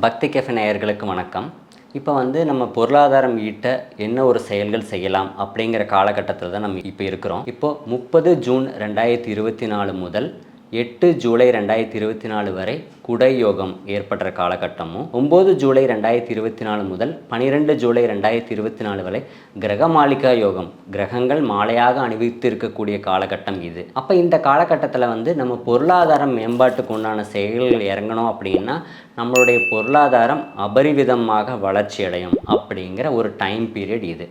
பக்தி கெஃபே நேயர்களுக்கு வணக்கம். இப்போ வந்து நம்ம பொருளாதாரம் ஈட்ட என்ன ஒரு செயல்கள் செய்யலாம் அப்படிங்கிற காலகட்டத்தில் தான் நம்ம இப்போ இருக்கிறோம். இப்போ முப்பது ஜூன் ரெண்டாயிரத்தி இருபத்தி நாலு முதல் எட்டு ஜூலை ரெண்டாயிரத்தி இருபத்தி நாலு வரை குடை யோகம் ஏற்படுற காலகட்டமும் ஒம்பது ஜூலை ரெண்டாயிரத்தி இருபத்தி நாலு முதல் பனிரெண்டு ஜூலை ரெண்டாயிரத்தி இருபத்தி நாலு வரை கிரகமாலிகா யோகம் கிரகங்கள் மாலையாக அணிவித்து இருக்கக்கூடிய காலகட்டம் இது. அப்போ இந்த காலகட்டத்தில் வந்து நம்ம பொருளாதாரம் மேம்பாட்டுக்கு உண்டான செயல்கள் இறங்கணும் அப்படின்னா நம்மளுடைய பொருளாதாரம் அபரிவிதமாக வளர்ச்சி அடையும் அப்படிங்கிற ஒரு டைம் பீரியட் இது.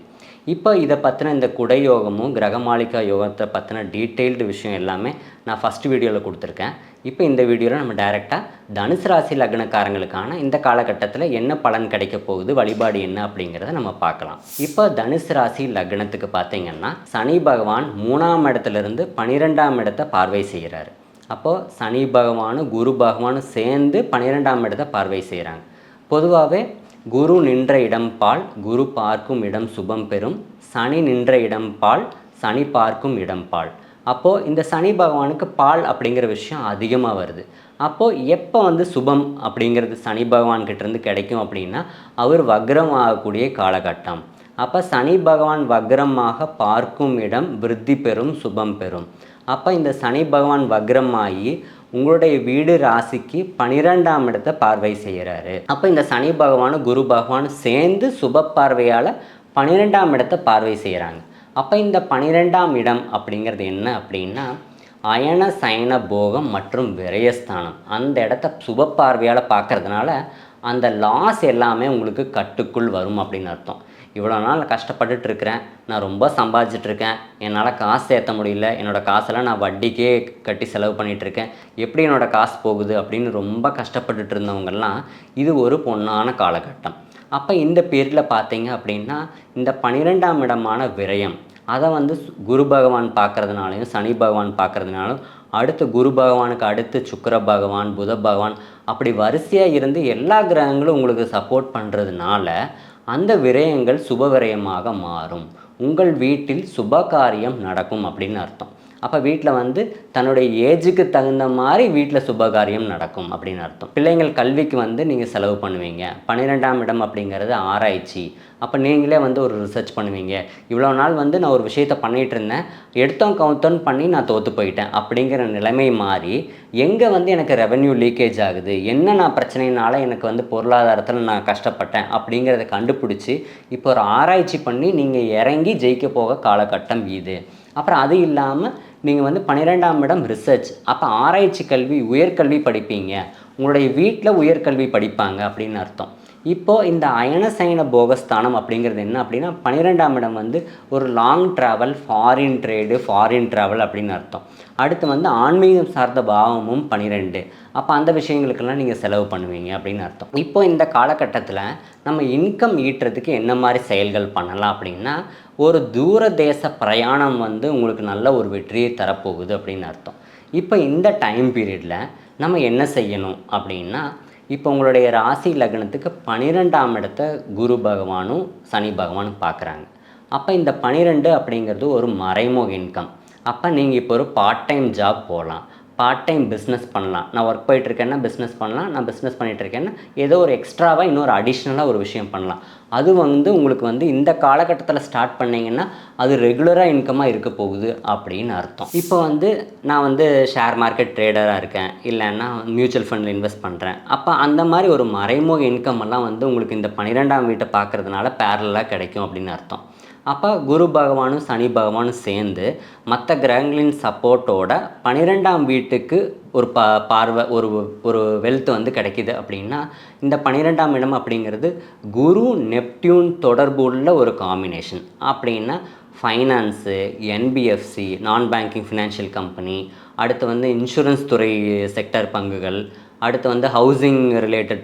இப்போ இதை பற்றின இந்த குடை யோகமும் கிரகமாலிகா யோகத்தை பற்றின டீட்டெயில்டு விஷயம் எல்லாமே நான் ஃபஸ்ட் வீடியோவில் கொடுத்துருக்கேன். இப்போ இந்த வீடியோவில் நம்ம டைரெக்டாக தனுசு ராசி லக்னக்காரங்களுக்கான இந்த காலகட்டத்தில் என்ன பலன் கிடைக்க போகுது வழிபாடு என்ன அப்படிங்கிறத நம்ம பார்க்கலாம். இப்போ தனுசு ராசி லக்னத்துக்கு பார்த்தீங்கன்னா சனி பகவான் மூணாம் இடத்துலேருந்து பனிரெண்டாம் இடத்தை பார்வை செய்கிறாரு. அப்போது சனி பகவானும் குரு பகவானும் சேர்ந்து பன்னிரெண்டாம் இடத்தை பார்வை செய்கிறாங்க. பொதுவாகவே குரு நின்ற இடம் பால் குரு பார்க்கும் இடம் சுபம் பெறும். சனி நின்ற இடம் பால் சனி பார்க்கும் இடம் பால். அப்போது இந்த சனி பகவானுக்கு பால் அப்படிங்கிற விஷயம் அதிகமாக வருது. அப்போது எப்போ வந்து சுபம் அப்படிங்கிறது சனி பகவான்கிட்டேருந்து கிடைக்கும் அப்படின்னா அவர் வக்ரம் ஆகக்கூடிய காலகட்டம். அப்போ சனி பகவான் வக்ரமாக பார்க்கும் இடம் விருத்தி பெறும் சுபம் பெறும். அப்போ இந்த சனி பகவான் வக்ரமாகி உங்களுடைய வீடு ராசிக்கு பனிரெண்டாம் இடத்தை பார்வை செய்கிறாரு. அப்போ இந்த சனி பகவானும் குரு பகவானும் சேர்ந்து சுப பார்வையால் பன்னிரெண்டாம் இடத்தை பார்வை செய்கிறாங்க. அப்போ இந்த பன்னிரெண்டாம் இடம் அப்படிங்கிறது என்ன அப்படின்னா அயன சயன போகம் மற்றும் விரயஸ்தானம். அந்த இடத்த சுப பார்வையால் பார்க்கறதுனால அந்த லாஸ் எல்லாமே உங்களுக்கு கட்டுக்குள் வரும் அப்படின்னு அர்த்தம். இவ்வளோ நாள் கஷ்டப்பட்டுட்டு இருக்கிறேன் நான் ரொம்ப சம்பாதிச்சிட்ருக்கேன் என்னால் காசு சேர்த்த முடியல என்னோடய காசெல்லாம் நான் வட்டிக்கே கட்டி செலவு பண்ணிகிட்ருக்கேன் எப்படி என்னோடய காசு போகுது அப்படின்னு ரொம்ப கஷ்டப்பட்டுட்டு இருந்தவங்கெல்லாம் இது ஒரு பொண்ணான காலகட்டம். அப்போ இந்த பீரியடில் பார்த்தீங்க அப்படின்னா இந்த பன்னிரெண்டாம் இடமான விரயம் அதை வந்து குரு பகவான் பார்க்கறதுனாலையும் சனி பகவான் பார்க்குறதுனாலும் அடுத்து குரு பகவானுக்கு அடுத்து சுக்கர பகவான் புத பகவான் அப்படி வரிசையாக இருந்து எல்லா கிரகங்களும் உங்களுக்கு சப்போர்ட் பண்ணுறதுனால அந்த விரயங்கள் சுப விரயமாக மாறும். உங்கள் வீட்டில் சுப காரியம் நடக்கும் அப்படின்னு அர்த்தம். அப்போ வீட்டில் வந்து தன்னுடைய ஏஜுக்கு தகுந்த மாதிரி வீட்டில் சுபகாரியம் நடக்கும் அப்படின்னு அர்த்தம். பிள்ளைங்கள் கல்விக்கு வந்து நீங்கள் செலவு பண்ணுவீங்க. பன்னிரெண்டாம் இடம் அப்படிங்கிறது ஆராய்ச்சி. அப்போ நீங்களே வந்து ஒரு ரிசர்ச் பண்ணுவீங்க. இவ்வளோ நாள் வந்து நான் ஒரு விஷயத்த பண்ணிகிட்டு இருந்தேன். எடுத்தோம் கவுத்தோன்னு பண்ணி நான் தோற்று போயிட்டேன். அப்படிங்கிற நிலைமை மாறி எங்கே வந்து எனக்கு ரெவென்யூ லீக்கேஜ் ஆகுது? என்ன நான் பிரச்சனைனால எனக்கு வந்து பொருளாதாரத்தில் நான் கஷ்டப்பட்டேன்? அப்படிங்கிறத கண்டுபிடிச்சி இப்போ ஒரு ஆராய்ச்சி பண்ணி நீங்கள் இறங்கி ஜெயிக்க போக காலகட்டம் இது. அப்புறம் அது இல்லாமல் நீங்கள் வந்து பன்னிரெண்டாம் இடம் ரிசர்ச் அப்போ ஆராய்ச்சி கல்வி உயர்கல்வி படிப்பீங்க. உங்களுடைய வீட்டில் உயர்கல்வி படிப்பாங்க அப்படின்னு அர்த்தம். இப்போது இந்த அயனசைன போகஸ்தானம் அப்படிங்கிறது என்ன அப்படின்னா பன்னிரெண்டாம் இடம் வந்து ஒரு long travel foreign trade foreign travel அப்படின்னு அர்த்தம். அடுத்து வந்து ஆன்மீகம் சார்ந்த பாவமும் பன்னிரெண்டு அப்போ அந்த விஷயங்களுக்கெல்லாம் நீங்கள் செலவு பண்ணுவீங்க அப்படின்னு அர்த்தம். இப்போ இந்த காலகட்டத்தில் நம்ம இன்கம் ஈட்டுறதுக்கு என்ன மாதிரி செயல்கள் பண்ணலாம் அப்படின்னா ஒரு தூர தேச பிரயாணம் வந்து உங்களுக்கு நல்ல ஒரு வெற்றியை தரப்போகுது அப்படின்னு அர்த்தம். இப்போ இந்த டைம் பீரியடில் நம்ம என்ன செய்யணும் அப்படின்னா இப்போ உங்களுடைய ராசி லக்னத்துக்கு பன்னிரெண்டாம் இடத்த குரு பகவானும் சனி பகவானும் பார்க்குறாங்க. அப்போ இந்த பன்னிரெண்டு அப்படிங்கிறது ஒரு மறைமுக இன்கம் அப்போ நீங்கள் இப்போ ஒரு பார்ட் டைம் ஜாப் போகலாம். பார்ட் டைம் பிஸ்னஸ் பண்ணலாம். நான் ஒர்க் போயிட்டுருக்கேன்னா பிஸ்னஸ் பண்ணலாம். நான் பிஸ்னஸ் பண்ணிகிட்ருக்கேன்னா ஏதோ ஒரு எக்ஸ்ட்ராவாக இன்னொரு அடிஷ்னலாக ஒரு விஷயம் பண்ணலாம். அது வந்து உங்களுக்கு வந்து இந்த காலகட்டத்தில் ஸ்டார்ட் பண்ணிங்கன்னா அது ரெகுலராக இன்கமாக இருக்க போகுது அப்படின்னு அர்த்தம். இப்போ வந்து நான் வந்து ஷேர் மார்க்கெட் ட்ரேடராக இருக்கேன். இல்லைன்னா மியூச்சுவல் ஃபண்டில் இன்வெஸ்ட் பண்ணுறேன் அப்போ அந்த மாதிரி ஒரு மறைமுக இன்கம் எல்லாம் வந்து உங்களுக்கு இந்த பன்னிரெண்டாம் வீட்டை பார்க்கறதுனால பேரலாக கிடைக்கும் அப்படின்னு அர்த்தம். அப்போ குரு பகவானும் சனி பகவானும் சேர்ந்து மற்ற கிரகங்களின் சப்போர்ட்டோட பன்னிரெண்டாம் வீட்டுக்கு ஒரு ப பார்வை ஒரு ஒரு வெல்த் வந்து கிடைக்கிது அப்படின்னா இந்த பன்னிரெண்டாம் இடம் அப்படிங்கிறது குரு நெப்டியூன் தொடர்பு உள்ள ஒரு காம்பினேஷன் அப்படின்னா finance NBFC non banking financial company அடுத்து வந்து இன்சூரன்ஸ் துறை செக்டர் பங்குகள் அடுத்து வந்து ஹவுசிங் ரிலேட்டட்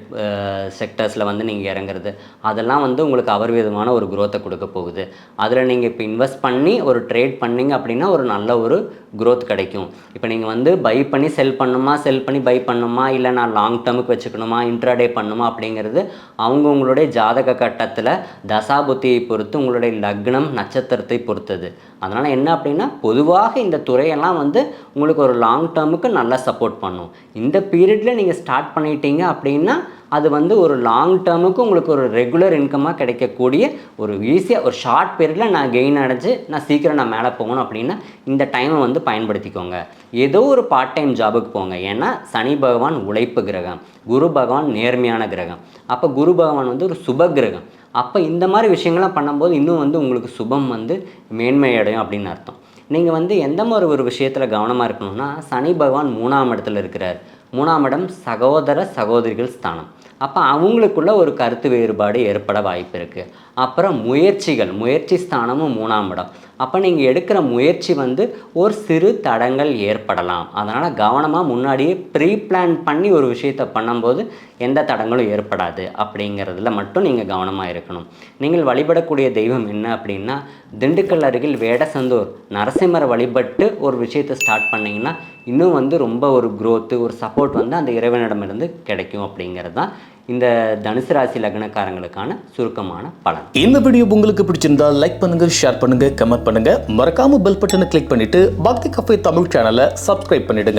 செக்டர்ஸில் வந்து நீங்கள் இறங்குறது. அதெல்லாம் வந்து உங்களுக்கு அவர் விதமான ஒரு குரோத்தை கொடுக்க போகுது. அதில் நீங்கள் இப்போ இன்வெஸ்ட் பண்ணி ஒரு ட்ரேட் பண்ணிங்க அப்படின்னா ஒரு நல்ல ஒரு குரோத் கிடைக்கும். இப்போ நீங்கள் வந்து பை பண்ணி செல் பண்ணுமா செல் பண்ணி பை பண்ணுமா இல்லை நான் லாங் டேர்முக்கு வச்சுக்கணுமா இன்ட்ராடே பண்ணுமா அப்படிங்கிறது அவங்கவுங்களுடைய ஜாதக கட்டத்தில் தசாபுத்தியை பொறுத்து உங்களுடைய லக்னம் நட்சத்திரத்தை பொறுத்தது. அதனால் என்ன அப்படின்னா பொதுவாக இந்த துறையெல்லாம் வந்து உங்களுக்கு ஒரு லாங் டேர்முக்கு நல்லா சப்போர்ட் பண்ணும். இந்த பீரியடில் நீங்கள் ஸ்டார்ட் பண்ணிட்டீங்க அப்படின்னா அது வந்து ஒரு லாங் டேர்முக்கு உங்களுக்கு ஒரு ரெகுலர் இன்கமாக கிடைக்கக்கூடிய ஒரு ஈஸியாக ஒரு ஷார்ட் பீரியடில் நான் கெயின் அடைஞ்சு நான் சீக்கிரம் நான் மேலே போகணும் அப்படின்னா இந்த டைமை வந்து பயன்படுத்திக்கோங்க. ஏதோ ஒரு பார்ட் டைம் ஜாபுக்கு போங்க. ஏன்னா சனி பகவான் உழைப்பு கிரகம். குரு பகவான் நேர்மையான கிரகம். அப்போ குரு பகவான் வந்து ஒரு சுப கிரகம். அப்போ இந்த மாதிரி விஷயங்கள்லாம் பண்ணும்போது இன்னும் வந்து உங்களுக்கு சுபம் வந்து மேன்மை அடையும் அப்படின்னு அர்த்தம். நீங்கள் வந்து எந்த மாதிரி ஒரு விஷயத்தில் கவனமாக இருக்கணும்னா சனி பகவான் மூணாம் இடத்துல இருக்கிறார். மூணாம் இடம் சகோதர சகோதரிகள் ஸ்தானம். அப்போ அவங்களுக்குள்ள ஒரு கருத்து வேறுபாடு ஏற்பட வாய்ப்பு இருக்குது அப்புறம் முயற்சிகள் முயற்சி ஸ்தானமும் மூணாம் இடம். அப்போ நீங்கள் எடுக்கிற முயற்சி வந்து ஒரு சிறு தடங்கள் ஏற்படலாம். அதனால் கவனமாக முன்னாடியே ப்ரீ பிளான் பண்ணி ஒரு விஷயத்தை பண்ணும்போது எந்த தடங்களும் ஏற்படாது அப்படிங்கிறதுல மட்டும் நீங்கள் கவனமாக இருக்கணும். நீங்கள் வழிபடக்கூடிய தெய்வம் என்ன அப்படின்னா திண்டுக்கல் அருகில் வேடசந்தூர் நரசிம்மரை வழிபட்டு ஒரு விஷயத்தை ஸ்டார்ட் பண்ணிங்கன்னா இன்னும் வந்து ரொம்ப ஒரு க்ரோத்து ஒரு சப்போர்ட் வந்து அந்த இறைவனிடமிருந்து கிடைக்கும் அப்படிங்கிறது தான் இந்த தனுசு ராசி லக்னக்காரங்களுக்கான சுருக்கமான பலன். இந்த வீடியோ உங்களுக்கு பிடிச்சிருந்தா லைக் பண்ணுங்க ஷேர் பண்ணுங்க கமெண்ட் பண்ணுங்க. மறக்காம பெல் பட்டனை கிளிக் பண்ணிட்டு பக்தி கஃபே தமிழ் சேனலை சப்ஸ்கிரைப் பண்ணிடுங்க.